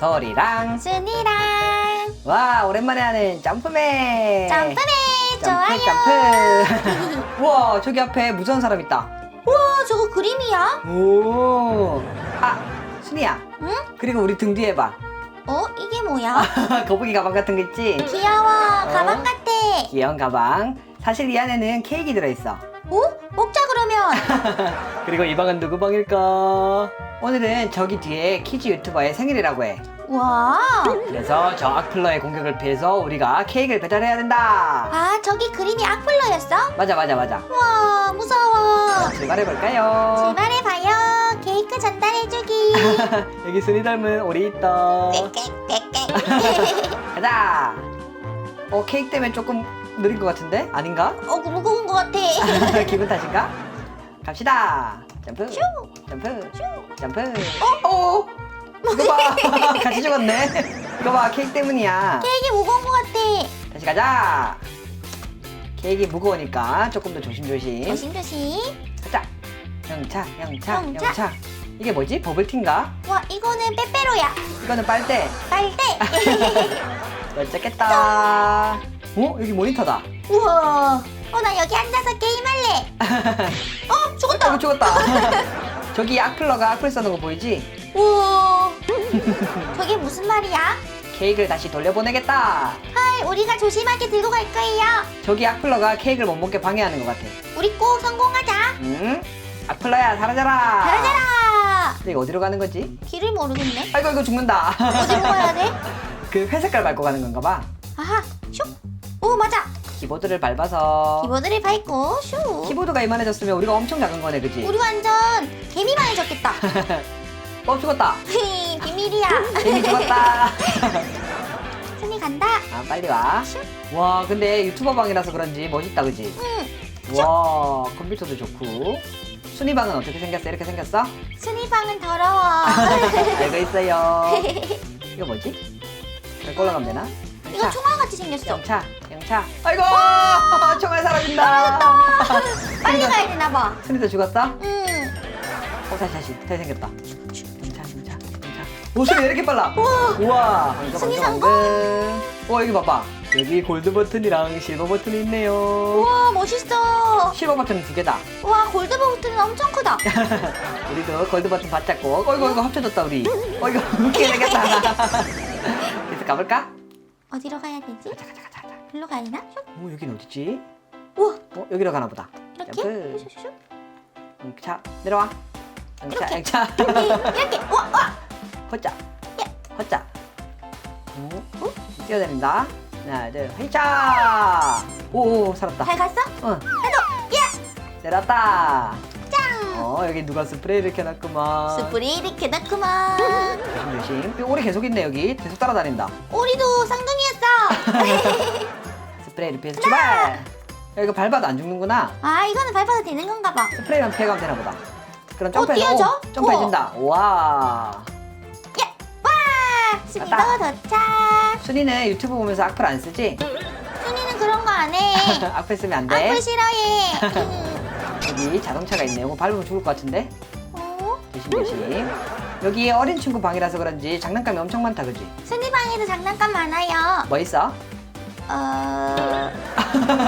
도리랑. 순이랑. 와 오랜만에 하는 점프맨. 점프맨 좋아요. 점프. 우와 저기 앞에 무서운 사람 있다. 우와 저거 그림이야? 오아 순이야. 응? 그리고 우리 등 뒤에 봐. 어 이게 뭐야? 거북이 가방 같은 거 있지? 귀여워. 가방 같아. 귀여운 가방. 사실 이 안에는 케이크 들어있어 오 먹자 그러면. 그리고 이 방은 누구 방일까 오늘은 저기 뒤에 키즈 유튜버의 생일이라고 해 와. 그래서 저 악플러의 공격을 피해서 우리가 케이크를 배달해야 된다 아 저기 그림이 악플러였어? 맞아 맞아 맞아 와 무서워. 출발해 볼까요 출발해 봐요. 케이크 전달해주기. 여기 순이 닮은 오리 있다 가자 어 케이크 때문에 조금 느린 것 같은데 아닌가 어 같아. 기분 탓인가? 갑시다. 점프. 슈. 점프. 점프. 어? 어? 이거 봐. 같이 죽었네. 이거 봐. 케이크 때문이야. 케이크 무거운 것 같아. 다시 가자. 케이크 무거우니까 조금 더 조심조심. 조심조심. 가자. 영차 영차 영차. 영차. 이게 뭐지? 버블티인가? 와 이거는 빼빼로야. 이거는 빨대. 빨대. 널찍겠다. 어? 여기 모니터다. 우와. 어 나 여기 앉아서 게임할래. 어 죽었다. 아이고 죽었다 저기 악플러가 악플 써는 거 보이지 우와. 저게 무슨 말이야? 케이크를 다시 돌려보내겠다 헐 우리가 조심하게 들고 갈 거예요. 저기 악플러가 케이크를 못 먹게 방해하는 것 같아 우리 꼭 성공하자. 응? 악플러야 사라져라 잘하자라. 근데 이거 어디로 가는 거지? 길을 모르겠네. 아이고 이거 죽는다 어디로 가야 돼? 그 회색깔 밟고 가는 건가 봐 아하 슉. 오 맞아. 키보드를 밟아서 키보드를 밟고 슉. 키보드가 이만해졌으면 우리가 엄청 작은 거네 그지? 우리 완전 개미만 해졌겠다. 어 죽었다 비밀이야. 이미 죽었다 순이 간다. 아 빨리 와. 와 근데 유튜버 방이라서 그런지 멋있다 그지? 응. 와 컴퓨터도 좋고. 순이 방은 어떻게 생겼어? 이렇게 생겼어? 순이 방은 더러워. 알고 있어요. 이거 뭐지? 이렇게 올라가면 되나? 이거 총알 같이 생겼어. 영차, 영차. 아이고 총알 사라진다. 빨리 가야 되나 봐. 순이도 죽었어? 응. 어 다시 다시 다시 생겼다. 영차, 영차, 영차. 오 순이 왜 이렇게 빨라? 우와. 순이 방금, 방금. 와 여기 봐봐. 여기 골드 버튼이랑 실버 버튼이 있네요. 우와 멋있어. 실버 버튼은 두 개다. 와 골드 버튼은 엄청 크다. 우리도 골드 버튼 받잡고 어이구 이거 합쳐졌다 우리 어이구 웃기게 되겠다 계속 가볼까? 어디로 가야 되지? 가자 가자 일로 가야 되나? 오 여긴 어디지? 우와 어 여기로 가나 보다 이렇게? 점프. 슉슉슉. 자 내려와 영차 이렇게. 영차 이렇게 이렇게. 와 와. 허자 허자 오, 오, 뛰어다닌다 하나 둘 회차 오 살았다 잘 갔어? 응 나도. 야. 내렸다 짱. 어 여기 누가 스프레이를 켜놨구만 스프레이 이렇게 넣구만. 조심 조심 오리 계속 있네 여기 계속 따라다닌다 우리도 쌍둥이였어. 스프레이를 피해서 출발! 야, 이거 밟아도 안 죽는구나. 아 이거는 밟아도 되는 건가 봐. 스프레이만 피해가면 되나 보다. 그럼 어, 점프해서? 오, 점프해준다. 와. 야. 와. 순이도 갔다. 도착. 순이는 유튜브 보면서 악플 안 쓰지? 순이는 그런 거 안 해. 악플 쓰면 안 돼. 악플 싫어해. 음. 여기 자동차가 있네. 이거 밟으면 죽을 것 같은데? 어? 조심 조심. 여기 어린 친구 방이라서 그런지 장난감이 엄청 많다, 그지? 순이 방에도 장난감 많아요. 뭐 있어? 어.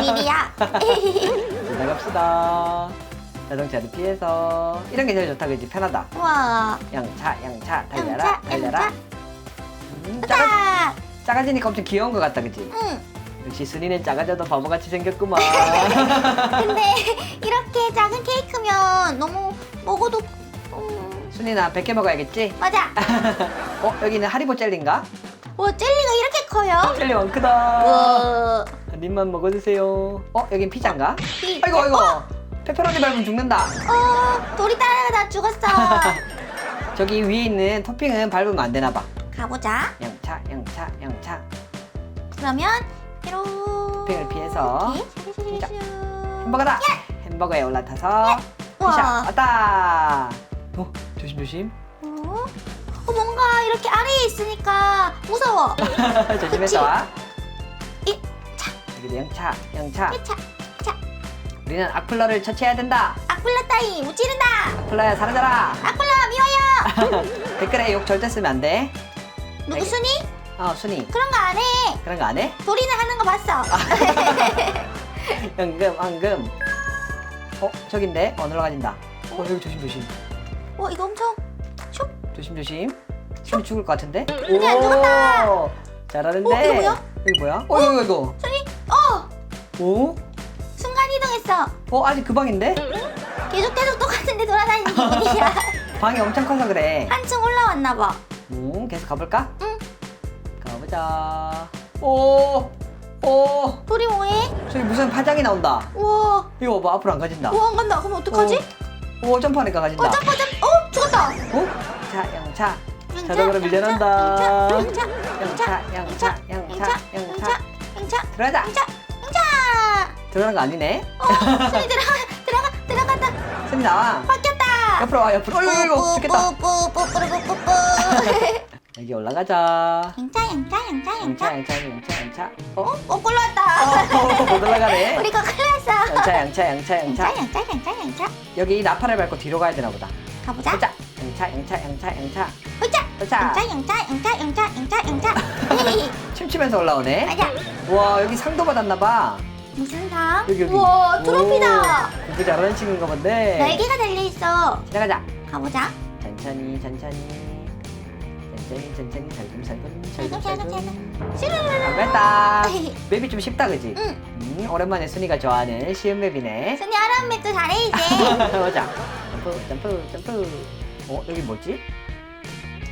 미리야. 지나갑시다. 자동차를 피해서. 이런 게 제일 좋다, 그지? 편하다. 와. 양차, 양차, 달려라, 양차, 달려라. 양차. 음, 작아, 딱. 작아지니까 엄청 귀여운 것 같다, 그지? 응. 역시 순이는 작아져도 바보같이 생겼구만. 근데 이렇게 작은 케이크면 너무 먹어도 음, 순이나 100개 먹어야겠지? 맞아. 어, 여기는 하리보 젤리인가? 와 젤리가 이렇게 커요? 젤리 왕 크다. 와. 한 입만 먹어주세요. 어, 여긴 피자인가? 피- 아이고, 아이고. 페퍼로니 밟으면 죽는다. 어 돌이 따라가다 죽었어. 저기 위에 있는 토핑은 밟으면 안 되나 봐. 가보자. 영차, 영차, 영차. 그러면 이렇게 토핑을 피해서 샤샤샤샤. 햄버거다. 햄버거에 올라타서 피자 와. 왔다. 어, 조심 조심. 어? 어, 뭔가 이렇게 아래에 있으니까 무서워. 조심해서 와. 이, 차, 여기도 영차, 영차. 차, 차. 우리는 악플러를 처치해야 된다. 악플라 따위 무찌른다. 악플러야 사라져라. 악플라 미워요. 댓글에 욕 절대 쓰면 안 돼. 누구 알겠- 순이? 어 순이 그런 거 안 해. 그런 거 안 해? 도리는 하는 거 봤어. 황금 황금 어 저긴데 어 올라가진다 어 여기 조심 조심 어 이거 엄청 슉. 조심 조심 순이 죽을 것 같은데 순이 안 죽었다. 오, 잘하는데 어, 이거 뭐야? 여기 뭐야 어 이거 이거 순이 어 오? 순간 이동했어. 어 아직 그 방인데 계속 계속 똑같은데 돌아다니는 기분이야. 방이 엄청 커서 그래 한층 올라왔나 봐. 음 계속 가볼까 응. 가보자 오 오, 도리 뭐해? 저기 무슨 파장이 나온다. 우와. 이거 봐, 앞으로 안 가진다. 우와 안 간다. 그럼 어떡하지? 오, 오, 점프하니까 가진다. 어 점프 점프. 어 죽었다. 영차 영차 자동으로 밀려난다. 영차 영차 영차 영차 영차 영차 들어가자. 영차 영차. 들어가는 거 아니네. 어, 손이 들어가 들어가 들어간다. 손이 나와. 바뀌었다. 옆으로 와 옆으로. 어이구 죽겠다. 뿌뿌뿌뿌뿌뿌뿌. 여기 올라가자. 영차 영차 영차 영차 영차. 영차 영차 영차. 어? 어 어, 골라왔다. 못 올라가네. 우리가 큰일 났어. 영차 영차 영차 영차 영차. 영차 영차 영차. 여기 나팔을 밟고 뒤로 가야 되나 보다. 가보자. 보자. 영차, 영차, 영차, 영차. 보자. 보자. 영차, 영차, 영차, 영차, 영차, 영차. 춤추면서 올라오네. 맞아. 와, 여기 상도 받았나 봐. 무슨 상? 여기 여기. 우와, 트로피다. 오, 공부 잘하는 친구인가 본데. 날개가 달려 있어. 지나가자. 가보자. 천천히 천천히. 천천히 천천히 살금 살금 살금, 살금, 살금살금. 시르르르. 됐다. 맵이 좀 쉽다 그지? 응. 음, 오랜만에 순이가 좋아하는 쉬운 맵이네. 순이 하란 맵도 잘해 이제. 맞아. 점프 점프 점프. 어 여기 뭐지?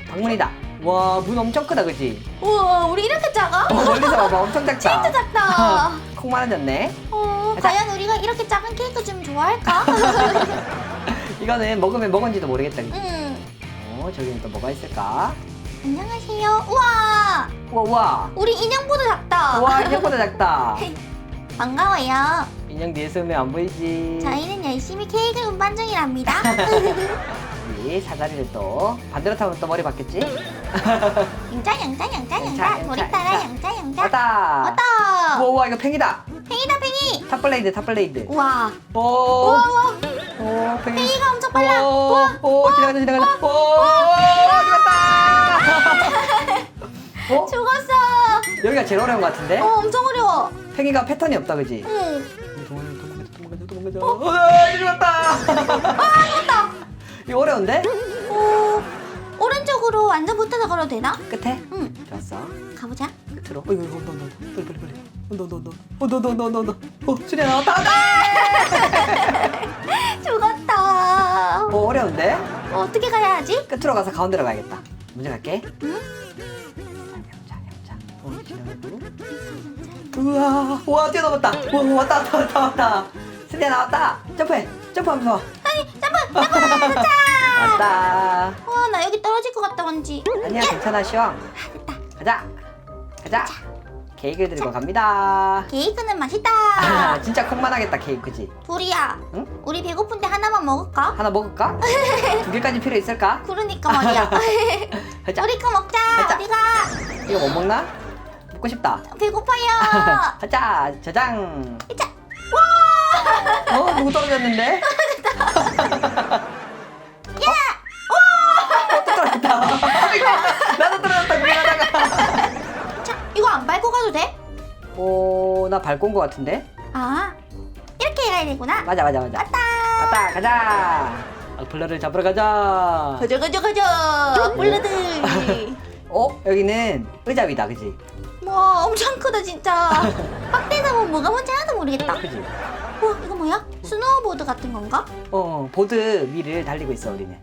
방문이다. 와 문 엄청 크다 그지? 우와, 우리 이렇게 작아? 어, 멀리서 봐봐 엄청 작다. 진짜 작다. 콩 많아졌네. 어, 가자. 과연 우리가 이렇게 작은 케이크 좀 좋아할까? 이거는 먹으면 먹은지도 모르겠다. 그지? 응. 어 저기는 또 뭐가 있을까? 안녕하세요. 우와, 우와 우와. 우리 인형보다 작다. 와 인형보다 작다. 반가워요. 인형 뒤에서 오면 안 보이지. 저희는 열심히 케이크 운반 중이랍니다. 우리 사다리를 또 반대로 타면 또 머리 바뀌었지? 영자, 영자, 영자, 영자, 영자. 영자, 우리 따라. 영자, 영자. 왔다. 왔다. 우와 우와 이거 팽이다. 팽이다, 팽이. 탑블레이드 탑블레이드. 우와. 오. 우와, 우와. 오 팽이. 팽이가 엄청 빨라. 오, 우와. 오 지나가자 지나가자. 오 죽었다. 어? 죽었어. 여기가 제일 어려운 것 같은데? 어, 엄청 어려워. 팽이가 패턴이 없다 그지? 응. 도망가자 도망가자 도망가자. 어. 아 죽었다. 이거 어려운데? 오, 오른쪽으로 완전 붙어서 걸어도 되나? 끝에? 응. 좋았어. 가보자. 끝으로. 어이구 이거 온다 온다 온다. 빨리 빨리 빨리. 온다 온다 온다. 온다 온다 온다 온다 온다. 어 수리야 나왔다. 나왔다. 죽었다. 어 어려운데? 어, 어떻게 가야 하지? 끝으로 가서 가운데로 가야겠다. 먼저 갈게. 응? 우와, 와 뛰어넘었다. 와 왔다 왔다 왔다 왔다. 수리야 나왔다. 점프해. 점프하면서. 와. 아니, 잠깐, 잠깐, 자. 왔다. 와, 나 여기 떨어질 것 같다, 왠지. 아니야 괜찮아 시영. 가자. 가자. 케이크 들고 갑니다. 케이크는 아, 맛있다. 진짜 콩만 하겠다 케이크 그지? 둘이야. 응? 우리 배고픈데 하나만 먹을까? 하나 먹을까? 두 개까지 필요 있을까? 그러니까 말이야. 가자. 우리 거 먹자. 가자. 어디가? 이거 못 먹나? 먹고 싶다. 배고파요. 가자 저장. 자, 어 누구 떨어졌는데? 야! 또 떨어졌다. 나도 떨어졌다 구경하다가. 자, 이거 안 밟고 가도 돼? 오, 나 밟고 온것 같은데? 아, 이렇게 가야 되구나. 맞아, 맞아, 맞아. 왔다. 갔다, 가자. 악플러를 잡으러 가자. 가자, 가자, 가자. 몰라들. 어, 여기는 의자 위다, 그지? 와, 엄청 크다, 진짜. 확대해서 보면 뭐가 뭔지 하나도 모르겠다. 그지? 어, 이거 뭐야? 스노우보드 같은 건가? 어, 보드 위를 달리고 있어, 우리는.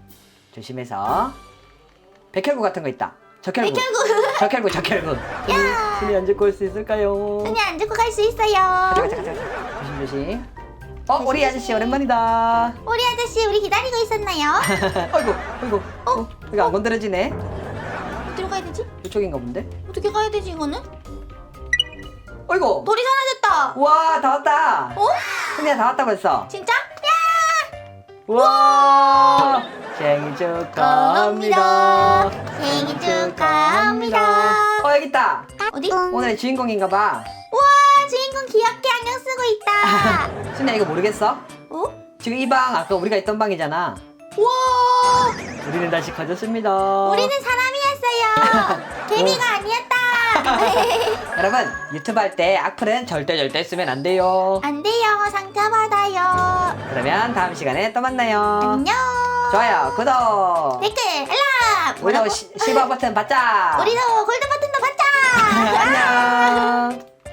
조심해서. 백혈구 같은 거 있다. 적혈구. 백혈구. 적혈구, 적혈구. 야. 순이 안 죽고 올 수 있을까요? 순이 안 죽고 갈 수 있어요. 가자, 가자, 가자. 조심, 조심. 어, 우리 아저씨 오랜만이다. 우리 아저씨, 우리 기다리고 있었나요? 아이고, 아이고. 어, 이거 안 건드려지네. 가야 되지? 이쪽인가 본데? 어떻게 가야 되지, 이거는? 아이고. 돌이 사라졌다. 와, 다 왔다. 어? 순이야, 다 왔다 벌써. 진짜? 야! 와 생일 축하합니다. 생일 축하합니다. 어 여기 있다. 어디? 오늘의 주인공인가봐. 와, 주인공 귀엽게 안경 쓰고 있다. 순이야 이거 모르겠어? 어? 지금 이 방 아까 우리가 있던 방이잖아. 와, 우리는 다시 커졌습니다. 우리는 사람 의미가 아니었다. 여러분 유튜브 할 때 악플은 절대 절대 쓰면 안 돼요. 안 돼요. 상처 받아요. 그러면 다음 시간에 또 만나요. 안녕. 좋아요, 구독. 댓글, 알람. 우리도 뭐라고? 시, 실버 버튼 받자. 우리도 골드 버튼도 받자. 안녕.